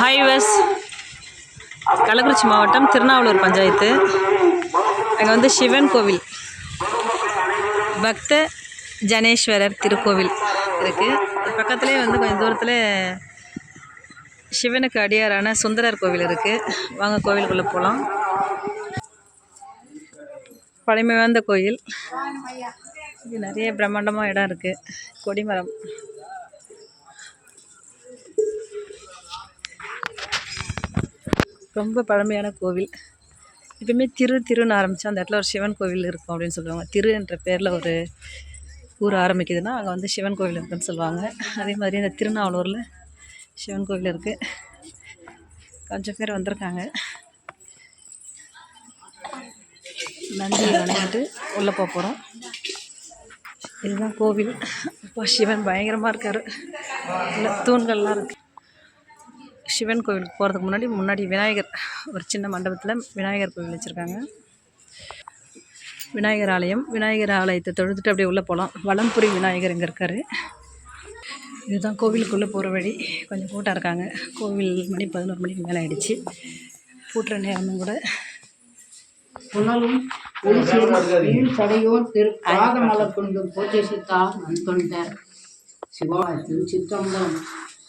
ஹைவஸ் கள்ளக்குறிச்சி மாவட்டம் திருநாவலூர் பஞ்சாயத்து. அங்கே வந்து சிவன் கோவில். பக்த ஜனேஸ்வரர் திருக்கோவில் இருக்குது பக்கத்துலேயே வந்து கொஞ்சம் தூரத்தில் சிவனுக்கு அடியாரான சுந்தரர் கோவில் இருக்குது வாங்க கோவிலுக்குள்ளே போகலாம் பழமை வாய்ந்த கோயில். இது நிறைய பிரம்மாண்டமாக இடம் இருக்குது கொடிமரம். ரொம்ப பழமையான கோவில். எப்பயுமே திரு திருன்னு ஆரம்பித்தா அந்த இடத்துல ஒரு சிவன் கோவில் இருக்கும் அப்படின்னு சொல்லுவாங்க. திரு என்ற பேரில் ஒரு ஊர் ஆரம்பிக்குதுன்னா அங்கே வந்து சிவன் கோவில் இருக்குன்னு சொல்லுவாங்க. அதே மாதிரி இந்த திருநாவலூரில் சிவன் கோவில் இருக்குது கொஞ்சம் பேர் வந்திருக்காங்க. நந்தி வணங்கிட்டு உள்ளே போக போகிறோம் இதுதான் கோவில். இப்போ சிவன் பயங்கரமாக இருக்கார். இல்லை தூண்கள்லாம் இருக்குது சிவன் கோவிலுக்கு போகிறதுக்கு முன்னாடி முன்னாடி விநாயகர் ஒரு சின்ன மண்டபத்தில் விநாயகர் கோவில் வச்சுருக்காங்க. விநாயகர் ஆலயம். விநாயகர் ஆலயத்தை தொழுதுட்டு அப்படியே உள்ளே போகலாம் வளம்புரி விநாயகர் இங்கே இருக்கார். இதுதான் கோவிலுக்குள்ளே போகிற வழி. கொஞ்சம் கூட்டம் இருக்காங்க. கோவில் மணி பதினோரு மணிக்கு மேலே ஆகிடுச்சு பூட்டுற நேரமும் கூட. புனலும் வீழ் சடையோர் திரு பாதமலர் கொண்டு போச்சேசித்தா தொண்ட சிவா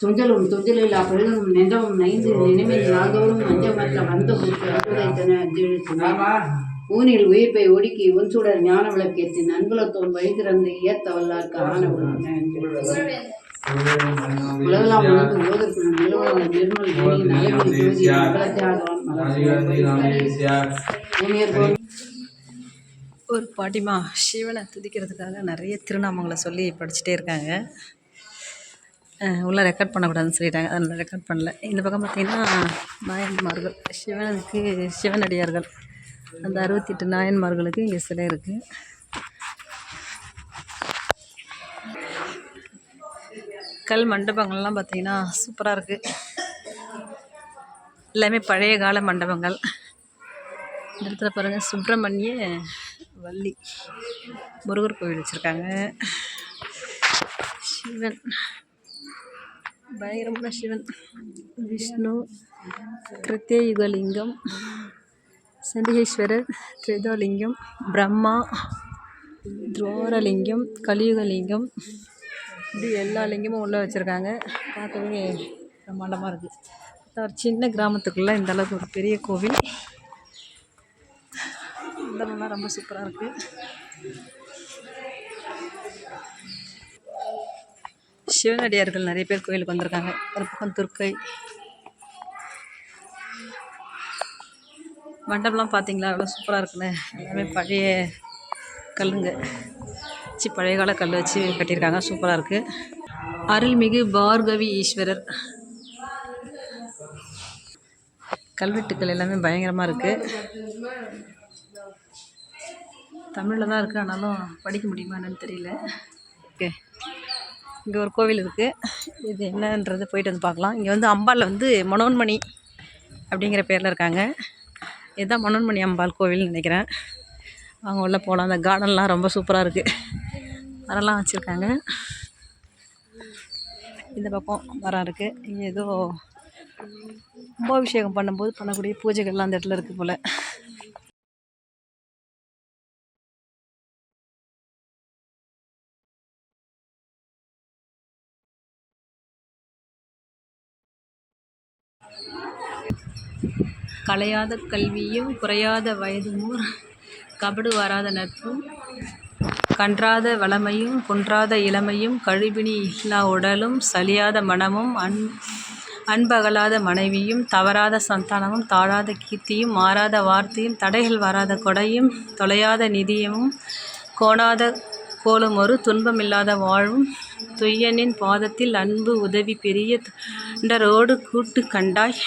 துஞ்சலும் துஞ்சலில் அப்பொழுதும் நெஞ்சமும் நைந்து நினைவில் நாள்தோறும் மஞ்சமற்ற வந்த ஊனில் உயிர்ப்பை ஒடுக்கி ஒன்சுடர் ஞான விளக்கேற்றி நண்பலத்தோன் வழி திறந்து இயத்த வல்லார்க்கு ஆன நிலவரம் நிர்மல் ஒரு பாட்டிமா சிவனை துதிக்கிறதுக்காக நிறைய திருநாமங்களை சொல்லி படிச்சுட்டே இருக்காங்க. உள்ளே ரெக்கார்ட் பண்ணக்கூடாதுன்னு சொல்லிட்டாங்க. அதனால் ரெக்கார்ட் பண்ணல. இந்த பக்கம் பார்த்திங்கன்னா நாயன்மார்கள் சிவனுக்கு சிவனடியார்கள். அந்த அறுபத்தெட்டு நாயன்மார்களுக்கு இங்கே சிலை இருக்குது கல் மண்டபங்கள்லாம் பார்த்திங்கன்னா சூப்பராக இருக்குது எல்லாமே பழைய கால மண்டபங்கள். இந்த இடத்துல பாருங்கள் சுப்பிரமணிய வள்ளி முருகர் கோவில் வச்சுருக்காங்க. சிவன். பயங்கரமான சிவன். விஷ்ணு கிருத்தியுகலிங்கம் சண்டிகேஸ்வரர் திரிதோலிங்கம் பிரம்மா துவாரலிங்கம் கலியுகலிங்கம். இப்படி எல்லா லிங்கமும் உள்ளே வச்சுருக்காங்க. பார்க்கவே பிரம்மாண்டமாக இருக்குது ஒரு சின்ன கிராமத்துக்குள்ளே இந்த அளவுக்கு ஒரு பெரிய கோவில். இந்த ரொம்ப சூப்பராக இருக்குது சிவனடியார்கள் நிறைய பேர் கோயிலுக்கு வந்திருக்காங்க. ஒரு பக்கம் துர்க்கை. மண்டபம்லாம் பார்த்தீங்களா? அவ்வளோ சூப்பராக இருக்குன்னு. எல்லாமே பழைய கல்லுங்க. வச்சு பழைய கால கல் வச்சு கட்டியிருக்காங்க. சூப்பராக இருக்குது அருள்மிகு பார்கவி ஈஸ்வரர். கல்வெட்டுக்கள் எல்லாமே பயங்கரமாக இருக்குது தமிழில் தான் இருக்குது ஆனாலும் படிக்க முடியுமா என்னன்னு தெரியல. ஓகே. இங்கே ஒரு கோவில் இருக்குது இது என்னன்றது போயிட்டு வந்து பார்க்கலாம். இங்கே வந்து அம்பாளில் வந்து மனோன்மணி அப்படிங்கிற பேரில் இருக்காங்க. இதுதான் மனோன்மணி அம்பாள் கோவில்னு நினைக்கிறேன். அவங்க உள்ளே போகலாம் அந்த கார்டன்லாம் ரொம்ப சூப்பராக இருக்குது மரம்லாம் வச்சுருக்காங்க. இந்த பக்கம் மரம் இருக்குது இங்கே ஏதோ கும்பாபிஷேகம் பண்ணும்போது பண்ணக்கூடிய பூஜைகள்லாம் அந்த இடத்துல இருக்குது போல். கலையாத கல்வியும் குறையாத வயதுமோர் கபடு வராத நட்பும் கன்றாத வளமையும் குன்றாத இளமையும் கழிபினி இல்லா உடலும் சலியாத மனமும் அன் அன்பகலாத மனைவியும் தவறாத சந்தானமும் தாழாத கீர்த்தியும் மாறாத வார்த்தையும் தடைகள் வராத கொடையும் தொலையாத நிதியமும் கோணாத கோலுமொரு துன்பமில்லாத வாழ்வும் துய்யனின் பாதத்தில் அன்பு உதவி பெரிய தொண்டரோடு கூட்டு கண்டாய்.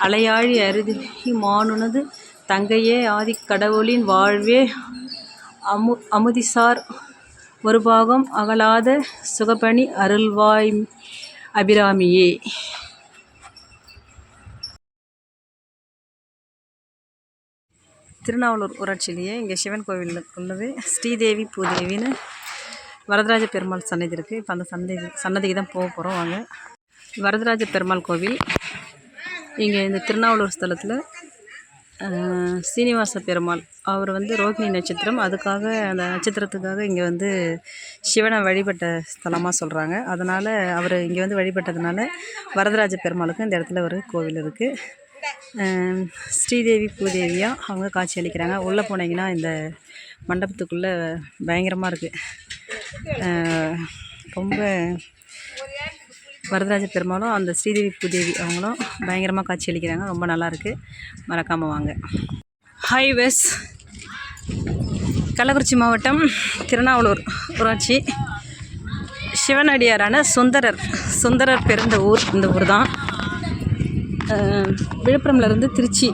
அலையாழி அருதி மானுனது தங்கையே ஆதிக்கடவுளின் வாழ்வே. அமு அமுதிசார் ஒரு பாகம் அகலாத சுகபணி அருள்வாய் அபிராமியே. திருநாவலூர் ஊராட்சியிலேயே இங்கே சிவன் கோவிலுக்குள்ளவே ஸ்ரீதேவி பூதேவின்னு வரதராஜ பெருமாள் சன்னதி இருக்குது இப்போ அந்த சன்னதி சன்னதிக்கு தான் போக போகிறோம் வாங்க. வரதராஜ பெருமாள் கோவில். இங்கே இந்த திருநாவலூர் ஸ்தலத்தில் சீனிவாச பெருமாள். அவர் வந்து ரோகிணி நட்சத்திரம். அதுக்காக அந்த நட்சத்திரத்துக்காக இங்கே வந்து சிவனை வழிபட்ட ஸ்தலமாக சொல்கிறாங்க அதனால் அவர் இங்கே வந்து வழிபட்டதுனால வரதராஜ பெருமாளுக்கும் இந்த இடத்துல ஒரு கோவில் இருக்குது ஸ்ரீதேவி பூதேவியாக அவங்க காட்சி அளிக்கிறாங்க. உள்ளே போனீங்கன்னா இந்த மண்டபத்துக்குள்ளே பயங்கரமாக இருக்குது ரொம்ப வரதராஜ பெருமாளும் அந்த ஸ்ரீதேவி பூதேவி அவங்களும் பயங்கரமாக காட்சி அளிக்கிறாங்க. ரொம்ப நல்லாயிருக்கு மறக்காமல் வாங்க. ஹாய் வெஸ் கள்ளக்குறிச்சி மாவட்டம் திருநாவலூர் ஊராட்சி. சிவனடியாரான சுந்தரர் சுந்தரர் பிறந்த ஊர் இந்த ஊர் தான் விழுப்புரம்லேருந்து திருச்சி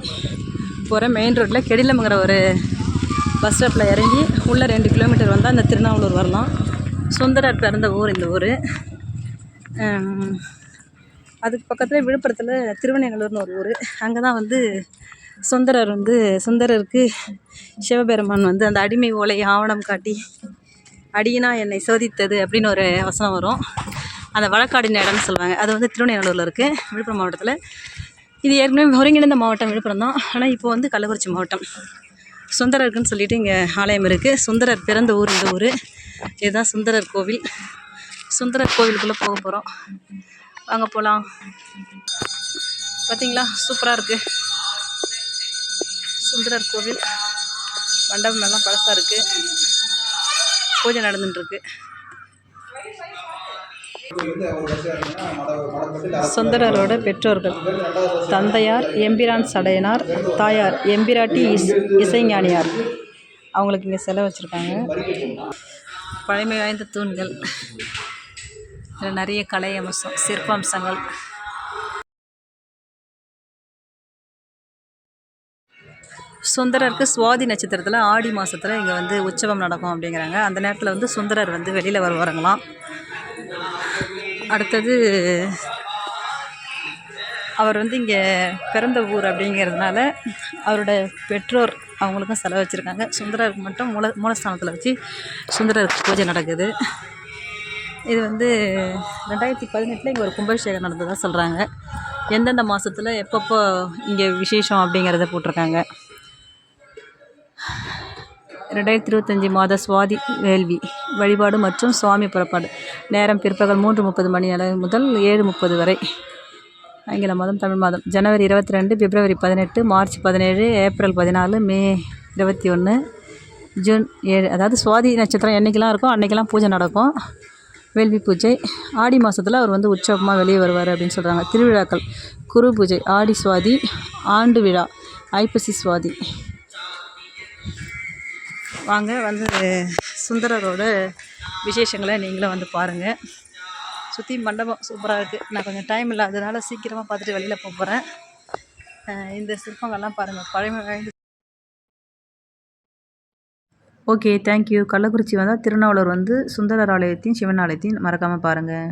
போகிற மெயின் ரோட்டில் கெடிலமுங்கிற ஒரு பஸ் ஸ்டாப்பில் இறங்கி உள்ளே ரெண்டு கிலோமீட்டர் வந்தால் அந்த திருநாவலூர் வரலாம். சுந்தரர் பிறந்த ஊர் இந்த ஊர். அதுக்கு பக்கத்தில் விழுப்புரத்தில் திருவண்ணங்களூர்னு ஒரு ஊர். அங்கே தான் வந்து சுந்தரர் வந்து சுந்தரருக்கு சிவபெருமான் வந்து அந்த அடிமை ஓலை ஆவணம் காட்டி அடியினா என்னை சோதித்தது அப்படின்னு ஒரு வசனம் வரும். அந்த வழக்காடின இடம்னு சொல்லுவாங்க. அது வந்து திருவண்ணாமலூரில் இருக்குது விழுப்புரம் மாவட்டத்தில். இது ஏற்கனவே ஒருங்கிணைந்த மாவட்டம் விழுப்புரம் தான். ஆனால் இப்போ வந்து கள்ளக்குறிச்சி மாவட்டம். சுந்தரருக்குன்னு சொல்லிட்டு இங்கே ஆலயம் இருக்குது சுந்தரர் பிறந்த ஊர் இந்த ஊர். இதுதான் சுந்தரர் கோவில். சுந்தரர் கோவிலுக்குள்ளே போக போகிறோம் வாங்க போகலாம் பார்த்தீங்களா சூப்பராக இருக்குது சுந்தரர் கோவில். மண்டபம் எல்லாம் பழசாக இருக்குது பூஜை நடந்துட்டுருக்கு சுந்தரரோட பெற்றோர்கள். தந்தையார் எம்பிரான் சடையனார் தாயார் எம்பிராட்டி இஸ் இசைஞானியார். அவங்களுக்கு இங்கே செலவு வச்சுருக்காங்க. பழமை வாய்ந்த தூண்கள். இதில் நிறைய கலை அம்சம் சிற்பம்சங்கள். சுந்தரருக்கு சுவாதி நட்சத்திரத்தில் ஆடி மாதத்தில் இங்கே வந்து உற்சவம் நடக்கும் அப்படிங்கிறாங்க. அந்த நேரத்தில் வந்து சுந்தரர் வந்து வெளியில் வருவாருங்களாம். அடுத்தது அவர் வந்து இங்கே பிறந்த ஊர் அப்படிங்கிறதுனால அவரோட பெற்றோர் அவங்களுக்கும் செலவு வச்சுருக்காங்க. சுந்தரருக்கு மட்டும் மூல மூலஸ்தானத்தில் வச்சு சுந்தரருக்கு பூஜை நடக்குது. இது வந்து ரெண்டாயிரத்தி பதினெட்டில் இங்கே ஒரு கும்பாபிஷேகம் நடந்ததாக சொல்கிறாங்க எந்தெந்த மாதத்தில் எப்பப்போ இங்கே விசேஷம் அப்படிங்கிறத போட்டிருக்காங்க. ரெண்டாயிரத்தி இருபத்தஞ்சி மாத சுவாதி வேள்வி. வழிபாடு மற்றும் சுவாமி புறப்பாடு. நேரம் பிற்பகல் மூன்று முப்பது மணி அளவு முதல் ஏழு முப்பது வரை. ஆங்கில மாதம் தமிழ் மாதம். ஜனவரி இருபத்தி ரெண்டு பிப்ரவரி பதினெட்டு மார்ச் பதினேழு ஏப்ரல் பதினாலு மே இருபத்தி ஒன்று ஜூன் ஏழு. அதாவது சுவாதி நட்சத்திரம் என்றைக்கெல்லாம் இருக்கோ அன்றைக்கெல்லாம் பூஜை நடக்கும். வேள்வி பூஜை. ஆடி மாதத்தில் அவர் வந்து உற்சவமாக வெளியே வருவார் அப்படின்னு சொல்கிறாங்க திருவிழாக்கள். குரு பூஜை ஆடி சுவாதி ஆண்டு விழா ஐப்பசி சுவாதி. வாங்க வந்து சுந்தரரோட விசேஷங்களை நீங்களும் வந்து பாருங்கள் சுற்றி மண்டபம் சூப்பராக இருக்குது நான் கொஞ்சம் டைம் இல்லாததுனால சீக்கிரமாக பார்த்துட்டு வெளியில் போக போகிறேன் இந்த சிற்பங்கள்லாம் பாருங்கள் பழமை வாய்ந்த ஓகே தேங்க்யூ கள்ளக்குறிச்சி வந்தால் திருநாவலூர் வந்து சுந்தரர் ஆலயத்தையும் சிவன் ஆலயத்தையும் மறக்காமல் பாருங்கள்